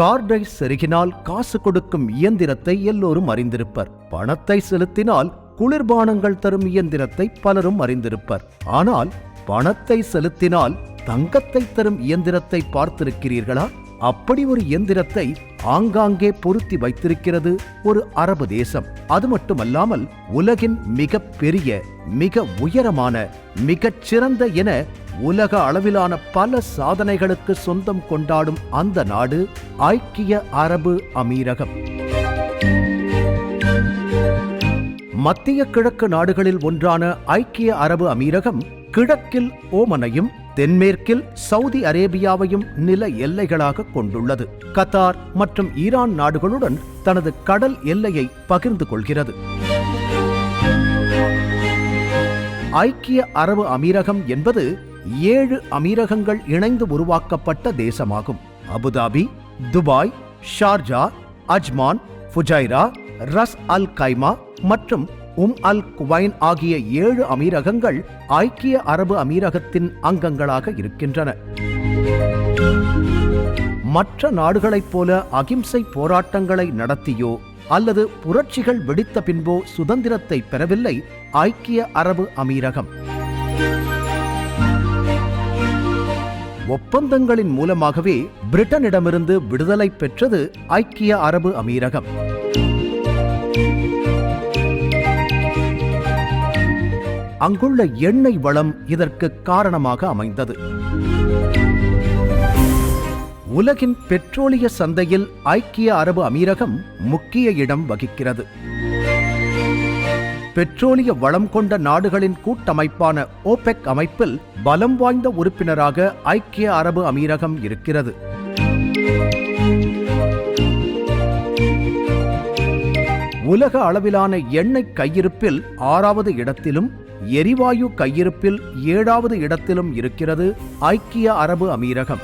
கார்டை செருகினால் காசு கொடுக்கும் இயந்திரத்தை எல்லோரும் அறிந்திருப்பர். பணத்தை செலுத்தினால் குளிர்பானங்கள் தரும் இயந்திரத்தை பலரும் அறிந்திருப்பர். ஆனால் பணத்தை செலுத்தினால் தங்கத்தை தரும் இயந்திரத்தை பார்த்திருக்கிறீர்களா? அப்படி ஒரு இயந்திரத்தை ஆங்காங்கே பொருத்தி வைத்திருக்கிறது ஒரு அரபு தேசம். அது மட்டுமல்லாமல் உலகின் மிக பெரிய மிக உயரமான மிகச் சிறந்த என உலக அளவிலான பல சாதனைகளுக்கு சொந்தம் கொண்டாடும் அந்த நாடு ஐக்கிய அரபு அமீரகம். மத்திய கிழக்கு நாடுகளில் ஒன்றான ஐக்கிய அரபு அமீரகம் கிழக்கில் ஓமனையும் தென்மேற்கில் சவுதி அரேபியாவையும் நில எல்லைகளாக கொண்டுள்ளது. கத்தார் மற்றும் ஈரான் நாடுகளுடன் தனது கடல் எல்லையை பகிர்ந்து கொள்கிறது. ஐக்கிய அரபு அமீரகம் என்பது ஏழு அமீரகங்கள் இணைந்து உருவாக்கப்பட்ட தேசமாகும். Abu Dhabi Dubai Sharjah Ajman Fujairah Ras Al Khaimah மற்றும் உம் அல் குவைன் ஆகிய ஏழு அமீரகங்கள் ஐக்கிய அரபு அமீரகத்தின் அங்கங்களாக இருக்கின்றன. மற்ற நாடுகளைப் போல அகிம்சை போராட்டங்களை நடத்தியோ அல்லது புரட்சிகள் வெடித்த பின்போ சுதந்திரத்தை பெறவில்லை ஐக்கிய அரபு அமீரகம். ஒப்பந்தங்களின் மூலமாகவே பிரிட்டனிடமிருந்து விடுதலை பெற்றது ஐக்கிய அரபு அமீரகம். அங்குள்ள எண்ணெய் வளம் இதற்கு காரணமாக அமைந்தது. உலகின் பெட்ரோலிய சந்தையில் ஐக்கிய அரபு அமீரகம் முக்கிய இடம் வகிக்கிறது. பெட்ரோலிய வளம் கொண்ட நாடுகளின் கூட்டமைப்பான ஓபெக் அமைப்பில் பலம் வாய்ந்த உறுப்பினராக ஐக்கிய அரபு அமீரகம் இருக்கிறது. உலக அளவிலான எண்ணெய் கையிருப்பில் ஆறாவது இடத்திலும் எரிவாயு கையிருப்பில் ஏழாவது இடத்திலும் இருக்கிறது ஐக்கிய அரபு அமீரகம்.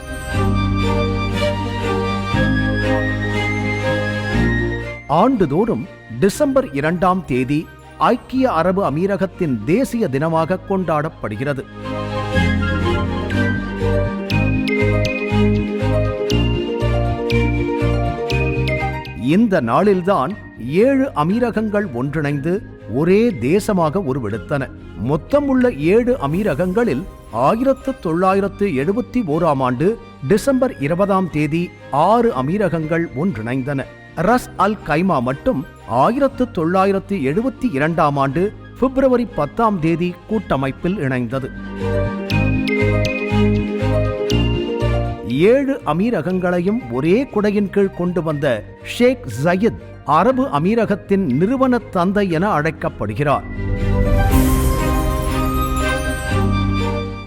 ஆண்டுதோறும் டிசம்பர் இரண்டாம் தேதி ஐக்கிய அரபு அமீரகத்தின் தேசிய தினமாக கொண்டாடப்படுகிறது. இந்த நாளில்தான் ஏழு அமீரகங்கள் ஒன்றிணைந்து ஒரே தேசமாக உருவெடுத்தன. மொத்தம் உள்ள ஏழு அமீரகங்களில் ஆயிரத்து தொள்ளாயிரத்து எழுபத்தி ஓராம் ஆண்டு டிசம்பர் இருபதாம் தேதி ஆறு அமீரகங்கள் ஒன்றிணைந்தன. ரஸ் அல் கைமா மட்டும் ஆயிரத்து தொள்ளாயிரத்து எழுபத்தி இரண்டாம் ஆண்டு பிப்ரவரி பத்தாம் தேதி கூட்டமைப்பில் இணைந்தது. ஏழு அமீரகங்களையும் ஒரே குடையின் கீழ் கொண்டு வந்த ஷேக் ஜயத் அரபு அமீரகத்தின் நிறுவன தந்தை என அழைக்கப்படுகிறார்.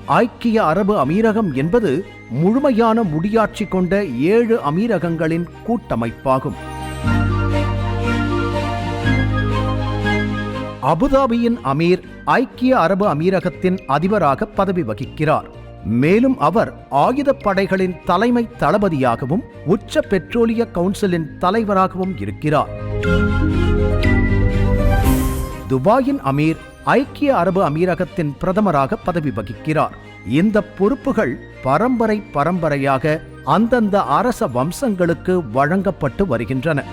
ஐக்கிய அரபு அமீரகம் என்பது முழுமையான முடியாட்சி கொண்ட ஏழு அமீரகங்களின் கூட்டமைப்பாகும். அபுதாபியின் அமீர் ஐக்கிய அரபு அமீரகத்தின் அதிபராக பதவி வகிக்கிறார். மேலும் அவர் ஆயுதப்படைகளின் தலைமை தளபதியாகவும் உச்ச பெட்ரோலிய கவுன்சிலின் தலைவராகவும் இருக்கிறார். துபாயின் அமீர் ஐக்கிய அரபு அமீரகத்தின் பிரதமராக பதவி வகிக்கிறார். இந்த பொறுப்புகள் பரம்பரை பரம்பரையாக அந்தந்த அரச வம்சங்களுக்கு வழங்கப்பட்டு வருகின்றன.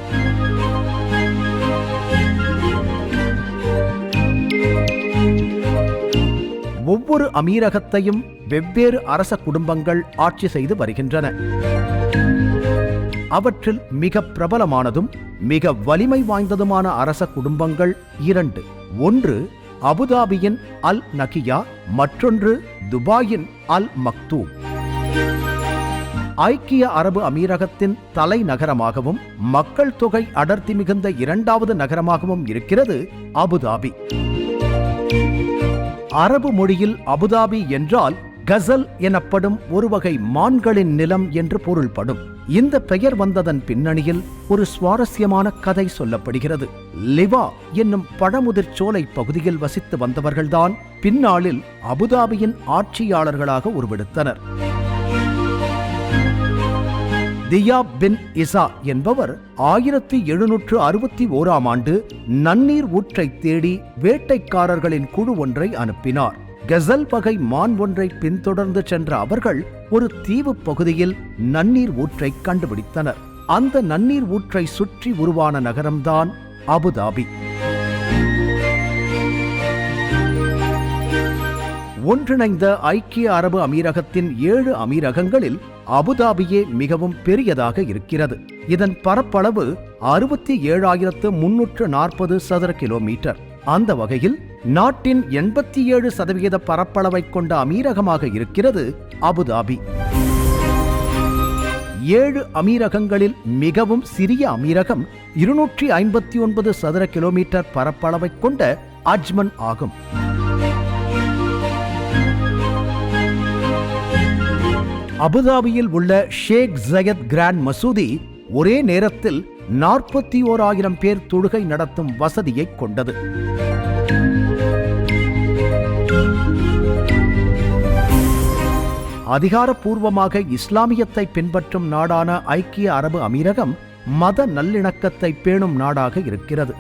ஒவ்வொரு அமீரகத்தையும் வெவ்வேறு அரச குடும்பங்கள் ஆட்சி செய்து வருகின்றன. அவற்றில் மிக பிரபலமானதும் மிக வலிமை வாய்ந்ததுமான அரச குடும்பங்கள் இரண்டு. ஒன்று அபுதாபியின் அல் நகியா மற்றொன்று துபாயின் அல் மக்தூம் ஐக்கிய அரபு அமீரகத்தின் தலைநகரமாகவும் மக்கள் தொகை அடர்த்தி மிகுந்த இரண்டாவது நகரமாகவும் இருக்கிறது அபுதாபி. அரபு மொழியில் அபுதாபி என்றால் கசல் எனப்படும் ஒரு வகை மான்களின் நிலம் என்று பொருள்படும். இந்த பெயர் வந்ததன் பின்னணியில் ஒரு சுவாரஸ்யமான கதை சொல்லப்படுகிறது. லிவா என்னும் பழமுதிர் சோலை பகுதியில் வசித்து வந்தவர்கள்தான் பின்னாளில் அபுதாபியின் ஆட்சியாளர்களாக உருவெடுத்தனர். தியா பின் இசா என்பவர் ஆயிரத்தி எழுநூற்று அறுபத்தி ஓராம் ஆண்டு நன்னீர் ஊற்றை தேடி வேட்டைக்காரர்களின் குழு ஒன்றை அனுப்பினார். கசல் வகை மான் ஒன்றை பின்தொடர்ந்து சென்ற அவர்கள் ஒரு தீவு பகுதியில் நன்னீர் ஊற்றை கண்டுபிடித்தனர். அந்த நன்னீர் ஊற்றை சுற்றி உருவான நகரம்தான் அபுதாபி. ஒன்றிணைந்த ஐக்கிய அரபு அமீரகத்தின் ஏழு அமீரகங்களில் அபுதாபியே மிகவும் பெரியதாக இருக்கிறது. இதன் பரப்பளவு அறுபத்தி ஏழாயிரத்து முன்னூற்று நாற்பது சதுர கிலோமீட்டர். அந்த வகையில் நாட்டின் எண்பத்தி ஏழு சதவிகித பரப்பளவை கொண்ட அமீரகமாக இருக்கிறது அபுதாபி. ஏழு அமீரகங்களில் மிகவும் சிறிய அமீரகம் இருநூற்றி ஐம்பத்தி ஒன்பது சதுர கிலோமீட்டர் பரப்பளவை கொண்ட அஜ்மன் ஆகும். அபுதாபியில் உள்ள ஷேக் ஜயத் கிராண்ட் மசூதி ஒரே நேரத்தில் நாற்பத்தி ஓராயிரம் பேர் தொழுகை நடத்தும் வசதியை கொண்டது. அதிகாரப்பூர்வமாக இஸ்லாமியத்தை பின்பற்றும் நாடான ஐக்கிய அரபு அமீரகம் மத நல்லிணக்கத்தை பேணும் நாடாக இருக்கிறது.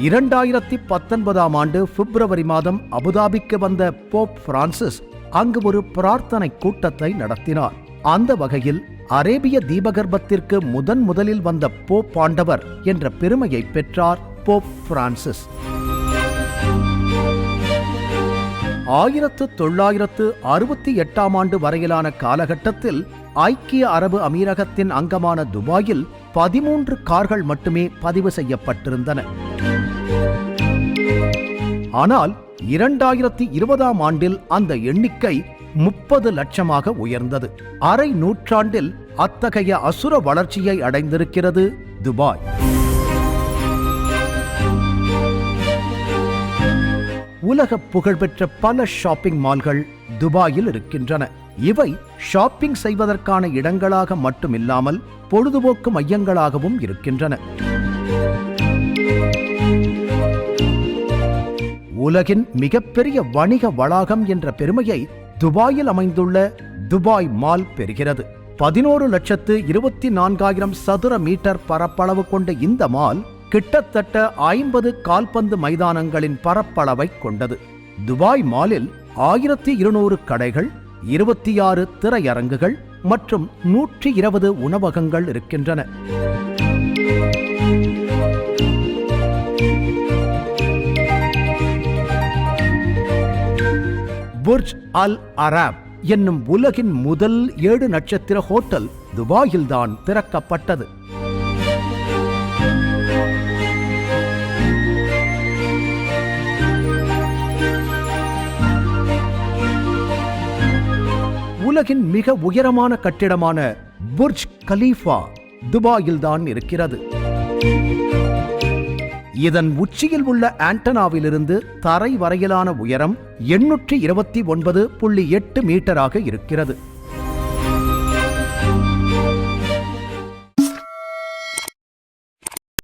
இரண்டாயிரத்தி பத்தொன்பதாம் ஆண்டு பிப்ரவரி மாதம் அபுதாபிக்கு வந்த போப் பிரான்சிஸ் அங்கு ஒரு பிரார்த்தனை கூட்டத்தை நடத்தினார். அந்த வகையில் அரேபிய தீபகற்பத்திற்கு முதன் முதலில் வந்த போப் ஆண்டவர் என்ற பெருமையை பெற்றார் போப் பிரான்சிஸ். ஆயிரத்து தொள்ளாயிரத்து அறுபத்தி எட்டாம் ஆண்டு வரையிலான காலகட்டத்தில் ஐக்கிய அரபு அமீரகத்தின் அங்கமான துபாயில் பதிமூன்று கார்கள் மட்டுமே பதிவு செய்யப்பட்டிருந்தன. ஆனால் இரண்டாயிரத்தி இருபதாம் ஆண்டில் அந்த எண்ணிக்கை முப்பது லட்சமாக உயர்ந்தது. அரை நூற்றாண்டில் அத்தகைய அசுர வளர்ச்சியை அடைந்திருக்கிறது துபாய். உலக புகழ்பெற்ற பல ஷாப்பிங் மால்கள் துபாயில் இருக்கின்றன. இவை ஷாப்பிங் செய்வதற்கான இடங்களாக மட்டுமில்லாமல் பொழுதுபோக்கு மையங்களாகவும் இருக்கின்றன. உலகின் மிகப்பெரிய வணிக வளாகம் என்ற பெருமையை துபாயில் அமைந்துள்ள துபாய் மால் பெறுகிறது. பதினோரு லட்சத்து இருபத்தி நான்காயிரம் சதுர மீட்டர் பரப்பளவு கொண்ட இந்த மால் கிட்டத்தட்ட ஐம்பது கால்பந்து மைதானங்களின் பரப்பளவை கொண்டது. துபாய் மாலில் ஆயிரத்தி இருநூறு கடைகள் இருபத்தி ஆறு திரையரங்குகள் மற்றும் நூற்றி இருபது உணவகங்கள் இருக்கின்றன. புர்ஜ் அல் அராப் என்னும் உலகின் முதல் ஏழு நட்சத்திர ஹோட்டல் துபாயில்தான் திறக்கப்பட்டது. உலகின் மிக உயரமான கட்டிடமான புர்ஜ் கலீஃபா துபாயில்தான் இருக்கிறது. இதன் உச்சியில் உள்ள ஆண்டனாவிலிருந்து தரை வரையிலான உயரம் எண்ணூற்றி இருபத்தி ஒன்பது புள்ளி எட்டு மீட்டராக இருக்கிறது.